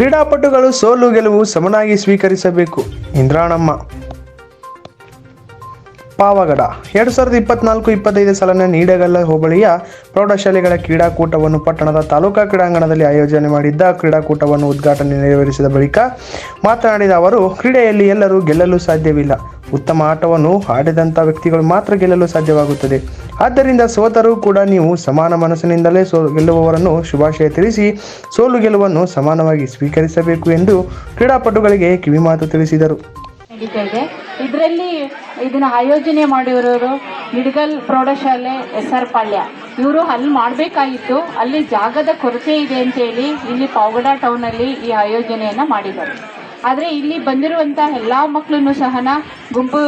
ಕ್ರೀಡಾಪಟುಗಳು ಸೋಲು ಗೆಲುವು ಸಮನಾಗಿ ಸ್ವೀಕರಿಸಬೇಕು. ಇಂದ್ರಾಣಮ್ಮ. ಪಾವಗಡ. ಎರಡು ಸಾವಿರದ ಇಪ್ಪತ್ನಾಲ್ಕು ಇಪ್ಪತ್ತೈದು ಸಾಲಿನ ನೀಡಗಲ್ಲ ಹೋಬಳಿಯ ಪ್ರೌಢಶಾಲೆಗಳ ಕ್ರೀಡಾಕೂಟವನ್ನು ಪಟ್ಟಣದ ತಾಲೂಕಾ ಕ್ರೀಡಾಂಗಣದಲ್ಲಿ ಆಯೋಜನೆ ಮಾಡಿದ್ದ ಕ್ರೀಡಾಕೂಟವನ್ನು ಉದ್ಘಾಟನೆ ನೆರವೇರಿಸಿದ ಬಳಿಕ ಮಾತನಾಡಿದ ಅವರು, ಕ್ರೀಡೆಯಲ್ಲಿ ಎಲ್ಲರೂ ಗೆಲ್ಲಲು ಸಾಧ್ಯವಿಲ್ಲ. ಉತ್ತಮ ಆಟವನ್ನು ಆಡಿದಂಥ ವ್ಯಕ್ತಿಗಳು ಮಾತ್ರ ಗೆಲ್ಲಲು ಸಾಧ್ಯವಾಗುತ್ತದೆ. ಆದ್ದರಿಂದ ಸೋತರೂ ಕೂಡ ನೀವು ಸಮಾನ ಮನಸ್ಸಿನಿಂದಲೇ ಸೋ ಗೆಲ್ಲುವವರನ್ನು ಶುಭಾಶಯ ತಿಳಿಸಿ, ಸೋಲು ಗೆಲುವನ್ನು ಸಮಾನವಾಗಿ ಸ್ವೀಕರಿಸಬೇಕು ಎಂದು ಕ್ರೀಡಾಪಟುಗಳಿಗೆ ಕಿವಿಮಾತು ತಿಳಿಸಿದರು. ಇದರಲ್ಲಿ ಇದನ್ನ ಆಯೋಜನೆ ಮಾಡಿರೋರು ಮಿಡ್ಗಲ್ ಪ್ರೌಢಶಾಲೆ ಎಸ್ ಆರ್ ಪಾಳ್ಯ. ಇವರು ಅಲ್ಲಿ ಮಾಡಬೇಕಾಗಿತ್ತು. ಅಲ್ಲಿ ಜಾಗದ ಕೊರತೆ ಇದೆ ಅಂತೇಳಿ ಇಲ್ಲಿ ಪಾವಗಡ ಟೌನಲ್ಲಿ ಈ ಆಯೋಜನೆಯನ್ನು ಮಾಡಿದ್ದಾರೆ. ಆದರೆ ಇಲ್ಲಿ ಬಂದಿರುವಂಥ ಎಲ್ಲ ಮಕ್ಕಳನ್ನು ಸಹನ ಗುಂಪು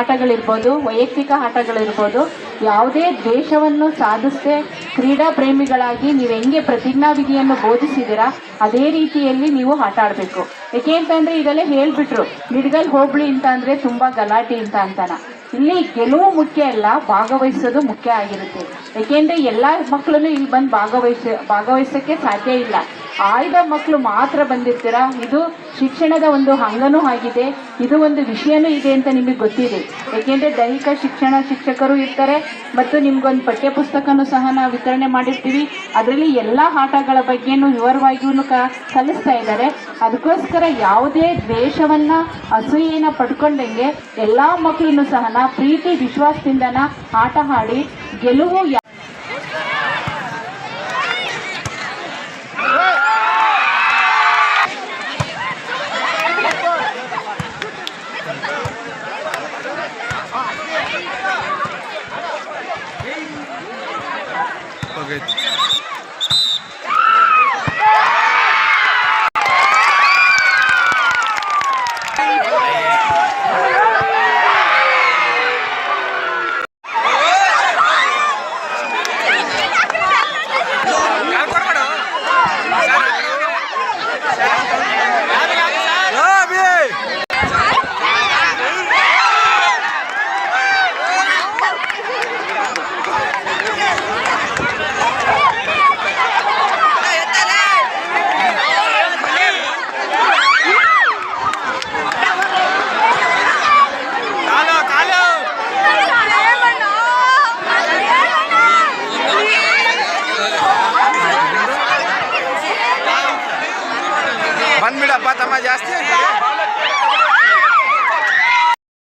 ಆಟಗಳಿರ್ಬೋದು, ವೈಯಕ್ತಿಕ ಆಟಗಳಿರ್ಬೋದು ಯಾವುದೇ ದೇಶವನ್ನು ಸಾಧಿಸದೆ ಕ್ರೀಡಾ ಪ್ರೇಮಿಗಳಾಗಿ ನೀವು ಹೆಂಗೆ ಪ್ರತಿಜ್ಞಾವಿಧಿಯನ್ನು ಬೋಧಿಸಿದ್ದೀರಾ, ಅದೇ ರೀತಿಯಲ್ಲಿ ನೀವು ಆಟ ಆಡಬೇಕು ಯಾಕೆ ಅಂತಂದರೆ ಈಗಲೇ ಹೇಳ್ಬಿಟ್ರು, ನಿಡ್ಗಲ್ ಹೋಬಳಿ ಅಂತ ಅಂದರೆ ತುಂಬ ಗಲಾಟೆ ಅಂತ ಅಂತಾನ. ಇಲ್ಲಿ ಗೆಲುವು ಮುಖ್ಯ ಅಲ್ಲ, ಭಾಗವಹಿಸೋದು ಮುಖ್ಯ ಆಗಿರುತ್ತೆ. ಯಾಕೆಂದರೆ ಎಲ್ಲ ಮಕ್ಕಳನ್ನು ಇಲ್ಲಿ ಬಂದು ಭಾಗವಹಿಸ, ಭಾಗವಹಿಸೋಕ್ಕೆ ಸಾಧ್ಯ ಇಲ್ಲ. ಆಯ್ದ ಮಕ್ಕಳು ಮಾತ್ರ ಬಂದಿರ್ತೀರಾ? ಇದು ಶಿಕ್ಷಣದ ಒಂದು ಅಂಗನೂ ಆಗಿದೆ. ಇದು ಒಂದು ವಿಷಯನೂ ಇದೆ ಅಂತ ನಿಮಗೆ ಗೊತ್ತಿದೆ. ಏಕೆಂದರೆ ದೈಹಿಕ ಶಿಕ್ಷಣ ಶಿಕ್ಷಕರು ಇರ್ತಾರೆ ಮತ್ತು ನಿಮ್ಗೊಂದು ಪಠ್ಯ ಪುಸ್ತಕನೂ ಸಹ ನಾವು ವಿತರಣೆ ಮಾಡಿರ್ತೀವಿ. ಅದರಲ್ಲಿ ಎಲ್ಲ ಆಟಗಳ ಬಗ್ಗೆನೂ ವಿವರವಾಗಿಯೂ ಕ ಕಲಿಸ್ತಾ ಇದ್ದಾರೆ. ಅದಕ್ಕೋಸ್ಕರ ಯಾವುದೇ ದ್ವೇಷವನ್ನು ಅಸೂಯೆನ ಪಡ್ಕೊಂಡಂಗೆ ಎಲ್ಲ ಮಕ್ಕಳನ್ನು ಸಹ ಪ್ರೀತಿ, ವಿಶ್ವಾಸದಿಂದನ ಆಟ ಆಡಿ ಗೆಲುವು Spaghetti. ಬಂದ್ಬಿಡಪ್ಪ ತಮ್ಮ ಜಾಸ್ತಿ ಆಗಿದೆ